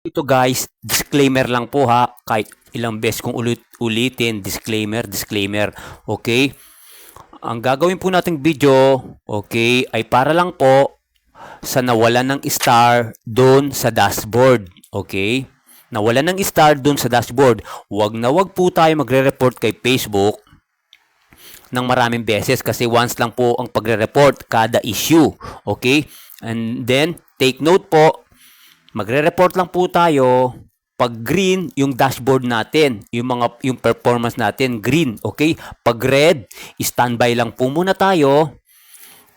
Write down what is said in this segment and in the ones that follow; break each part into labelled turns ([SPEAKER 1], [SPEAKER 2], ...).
[SPEAKER 1] Ito guys, disclaimer lang po ha. Kahit ilang beses kong ulit ulitin, disclaimer, disclaimer. Okay? Ang gagawin po nating video, okay, ay para lang po sa nawalan ng star doon sa dashboard. Okay? Nawalan ng star doon sa dashboard. Huwag na wag po tayo magre-report kay Facebook ng maraming beses kasi once lang po ang pagre-report kada issue. Okay? And then, take note po, magre-report lang po tayo pag green yung dashboard natin, yung mga yung performance natin green, okay? Pag red, standby lang po muna tayo.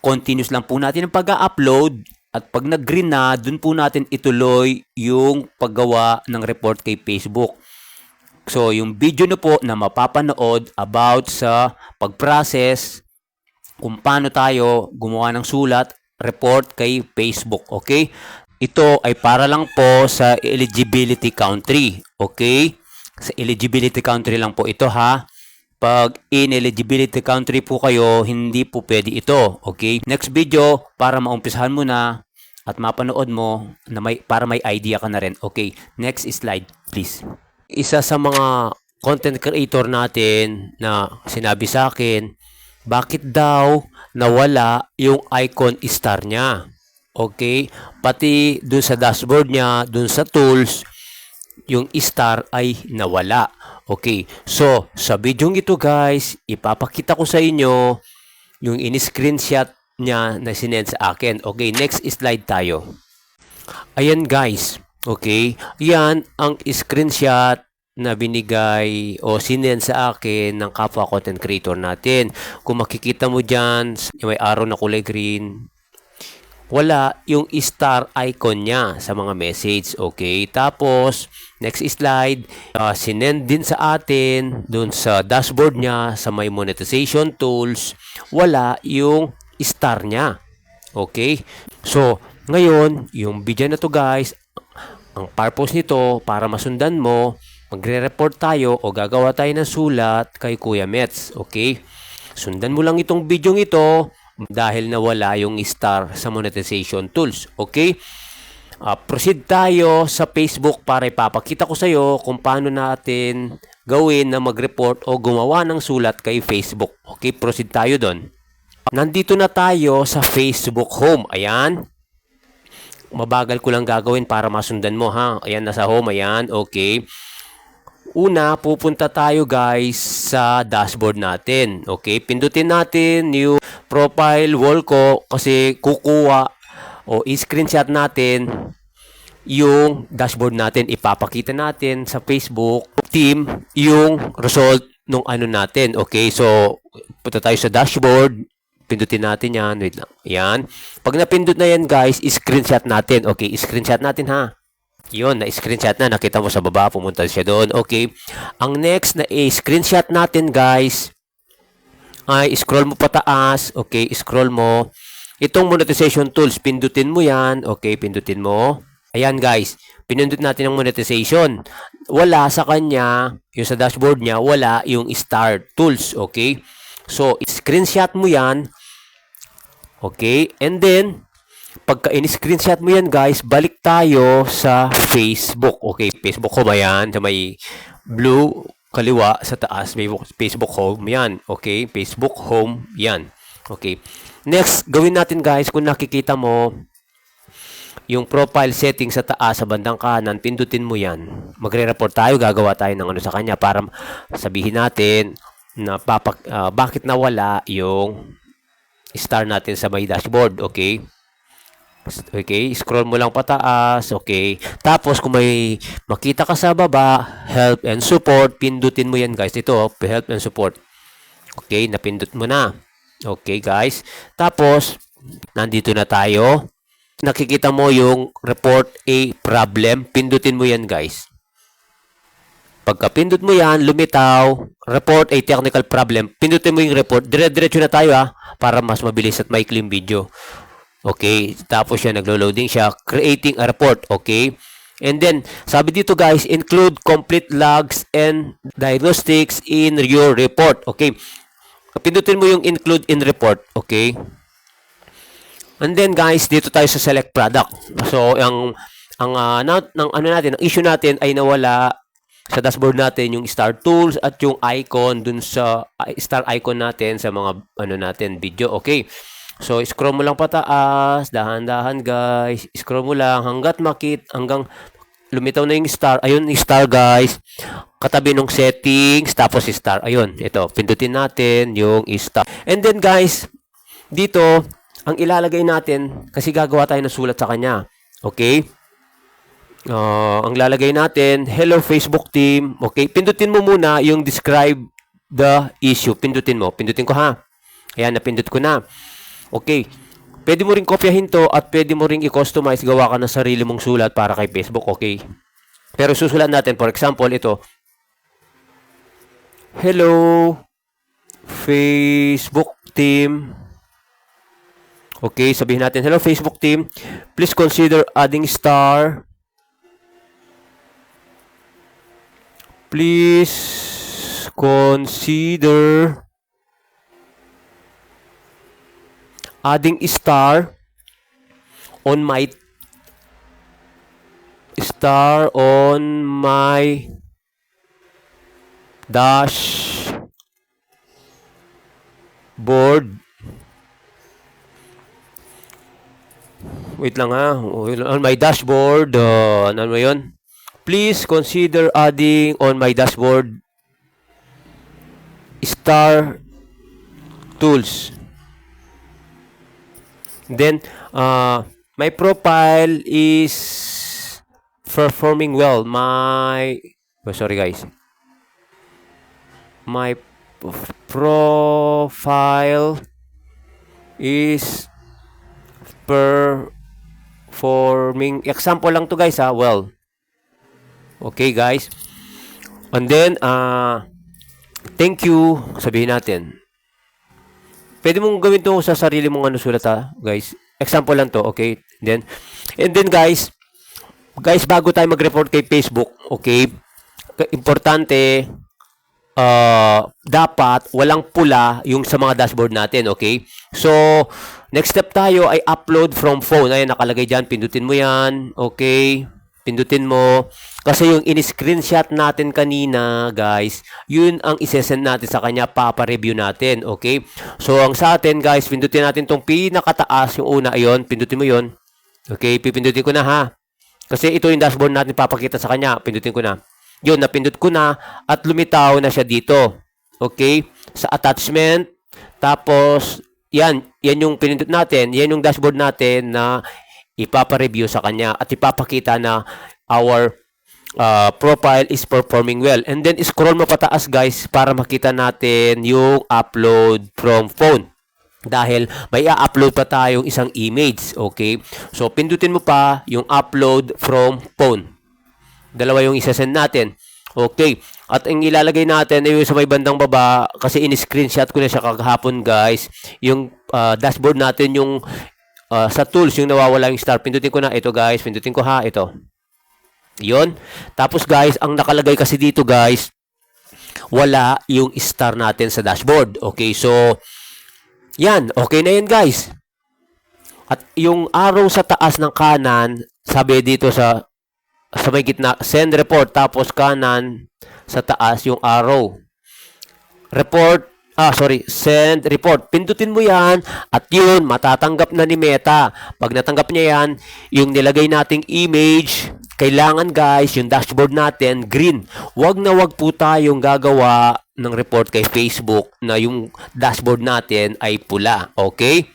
[SPEAKER 1] Continuous lang po natin ang pag-upload at pag nag-green na, dun po natin ituloy yung paggawa ng report kay Facebook. So, yung video na po na mapapanood about sa pag-process kung paano tayo gumawa ng sulat, report kay Facebook, okay? Ito ay para lang po sa eligibility country, okay? Sa eligibility country lang po ito ha. Pag ineligibility country po kayo, hindi po pwede ito, okay? Next video, para maumpisahan mo na at mapanood mo na may, para may idea ka na rin. Okay, next slide please isa sa mga content creator natin na sinabi sa akin, bakit daw nawala yung icon star niya? Okay? Pati dun sa dashboard niya, dun sa tools, yung star ay nawala. Okay. So, sa video ito guys, ipapakita ko sa inyo yung in-screenshot niya na sinend sa akin. Okay, next slide tayo. Ayan guys, okay? Yan ang screenshot na binigay o sinend sa akin ng kapwa content creator natin. Kung makikita mo dyan, may araw na kulay green, wala yung star icon niya sa mga message. Okay, tapos next slide, uh, sinend din sa atin dun sa dashboard niya sa may monetization tools, wala yung star niya. Okay? So, ngayon, yung video na to guys, ang purpose nito para masundan mo, magre-report tayo o gagawa tayo ng sulat kay Kuya Mets. Okay? Sundan mo lang itong video ito dahil nawala yung star sa monetization tools. Okay? Uh, proceed tayo sa Facebook para ipapakita ko sa iyo kung paano natin gawin na mag-report o gumawa ng sulat kay Facebook. Okay, proceed tayo doon. Nandito na tayo sa Facebook home. Ayan. Mabagal ko lang gagawin para masundan mo ha. Ayan, nasa home. Ayan. Okay. Una, pupunta tayo guys sa dashboard natin. Okay, pindutin natin yung profile wall ko kasi kukuha o i-screenshot natin yung dashboard natin. Ipapakita natin sa Facebook team yung result nung ano natin. Okay, so punta tayo sa dashboard. Pindutin natin yan. Wait lang. Yan. Pag napindot na yan guys, i-screenshot natin. Okay, i-screenshot natin ha. Yun, na-screenshot na. Nakita mo sa baba, pumunta siya doon. Okay. Ang next na i-screenshot natin, guys, ay scroll mo pataas. Okay, scroll mo. Itong monetization tools, pindutin mo yan. Okay, pindutin mo. Ayan, guys. Pinindot natin ang monetization. Wala sa kanya, yung sa dashboard niya, wala yung start tools. Okay. So, screenshot mo yan. Okay. And then, pagka in-screenshot mo yan guys, balik tayo sa Facebook. Okay, Facebook home yan. Sa may blue kaliwa sa taas, may Facebook home yan. Okay, Facebook home yan. Okay. Next, gawin natin guys, kung nakikita mo, yung profile setting sa taas sa bandang kanan, pindutin mo yan. Magre-report tayo, gagawa tayo ng ano sa kanya para sabihin natin na papak, uh, bakit nawala yung star natin sa may dashboard. Okay. Okay, scroll mo lang pataas. Okay. Tapos kung may makita ka sa baba, help and support, pindutin mo yan guys. Ito, help and support. Okay, napindot mo na. Okay guys. Tapos, nandito na tayo. Nakikita mo yung report a problem. Pindutin mo yan guys. Pagka pindot mo yan, lumitaw, report a technical problem. Pindutin mo yung report. Dire-diretso na tayo ha, para mas mabilis at clean video. Okay, tapos siya naglo-loading siya, creating a report, okay? And then, sabi dito guys, include complete logs and diagnostics in your report, okay? Pindutin mo yung include in report, okay? And then guys, dito tayo sa select product. So, ang ang ah, na, ng ano natin, ang issue natin ay nawala sa dashboard natin yung star tools at yung icon dun sa ah, star icon natin sa mga ano natin video. Okay. So scroll mo lang pataas, dahan-dahan guys. Scroll mo lang hanggat makit hanggang lumitaw na yung star. Ayun, yung star guys. Katabi ng settings tapos star. Ayun, ito. Pindutin natin yung star. And then guys, dito ang ilalagay natin kasi gagawa tayo ng sulat sa kanya. Okay? Ah, ang lalagay natin, hello Facebook team. Okay, pindutin mo muna yung describe the issue. Pindutin mo. Pindutin ko ha. Ayan, napindot ko na. Okay. Pwede mo ring kopyahin to at pwede mo ring i-customize gawa ka ng sarili mong sulat para kay Facebook. Okay. Pero susulat natin, for example, ito. Hello Facebook team. Okay, sabihin natin, hello Facebook team. Please consider adding star please consider adding star on my star on my dash board wait lang ha? On my dashboard uh, ano ba yun? Please consider adding on my dashboard star tools then uh, my profile is performing well my oh, sorry guys my profile is performing example lang to guys ha well Okay, guys. And then, uh, thank you, sabihin natin. Pwede mong gawin to sa sarili mong ano sulat ha, guys. Example lang to, okay? Then, and then guys, guys, bago tayo mag-report kay Facebook, okay? Importante, uh, dapat walang pula yung sa mga dashboard natin, okay? So, next step tayo ay upload from phone. Ayan, nakalagay dyan. Pindutin mo yan, okay? Pindutin mo. Kasi yung in-screenshot natin kanina, guys, yun ang isesend natin sa kanya, papa-review natin, okay? So, ang sa atin, guys, pindutin natin tong pinakataas, yung una, ayon, pindutin mo yon Okay, pipindutin ko na ha. Kasi ito yung dashboard natin papakita sa kanya, pindutin ko na. Yun, napindut ko na at lumitaw na siya dito. Okay? Sa attachment, tapos, yan, yan yung pinindot natin, yan yung dashboard natin na ipapa-review sa kanya at ipapakita na our uh, profile is performing well. And then scroll mo pataas guys para makita natin yung upload from phone. Dahil may i-upload pa tayong isang image, okay? So pindutin mo pa yung upload from phone. Dalawa yung isasend natin. Okay. At ang ilalagay natin ay sa may bandang baba kasi in-screenshot ko na siya kagahapon guys. Yung uh, dashboard natin yung uh, sa tools yung nawawala yung star. Pindutin ko na ito guys. Pindutin ko ha ito. Yon. Tapos guys, ang nakalagay kasi dito guys, wala yung star natin sa dashboard. Okay, so yan, okay na yan guys. At yung arrow sa taas ng kanan, sabi dito sa sa may gitna, send report tapos kanan sa taas yung arrow. Report Ah, sorry, send report. Pindutin mo yan at yun, matatanggap na ni Meta. Pag natanggap niya yan, yung nilagay nating image, kailangan guys, yung dashboard natin, green. Wag na wag po tayong gagawa ng report kay Facebook na yung dashboard natin ay pula. Okay?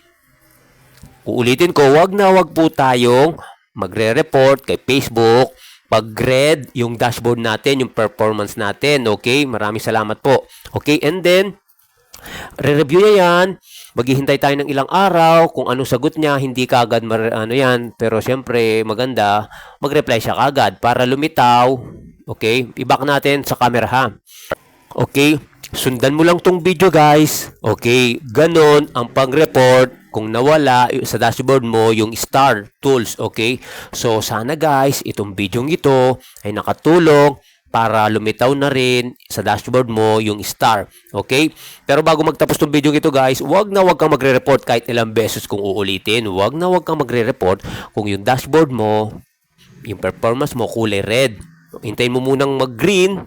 [SPEAKER 1] Uulitin ko, wag na wag po tayong magre-report kay Facebook pag red yung dashboard natin, yung performance natin. Okay? Maraming salamat po. Okay? And then, Re-review niya yan. Maghihintay tayo ng ilang araw. Kung anong sagot niya, hindi kagad mar- ano yan. Pero syempre, maganda, mag-reply siya kagad para lumitaw. Okay? I-back natin sa camera ha. Okay? Sundan mo lang tong video guys. Okay? Ganon ang pag-report kung nawala sa dashboard mo yung star tools. Okay? So, sana guys, itong video ito ay nakatulong para lumitaw na rin sa dashboard mo yung star. Okay? Pero bago magtapos tong video ito guys, wag na wag kang magre-report kahit ilang beses kung uulitin. Wag na wag kang magre-report kung yung dashboard mo
[SPEAKER 2] yung performance mo kulay red. Hintayin mo munang mag-green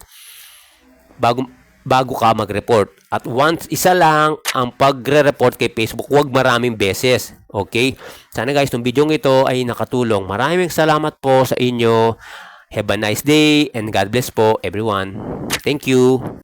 [SPEAKER 2] bago bago ka mag-report. At once isa lang ang pagre-report kay Facebook, huwag maraming beses. Okay? Sana guys, itong video ito ay nakatulong. Maraming salamat po sa inyo. Have a nice day and God bless po everyone. Thank you.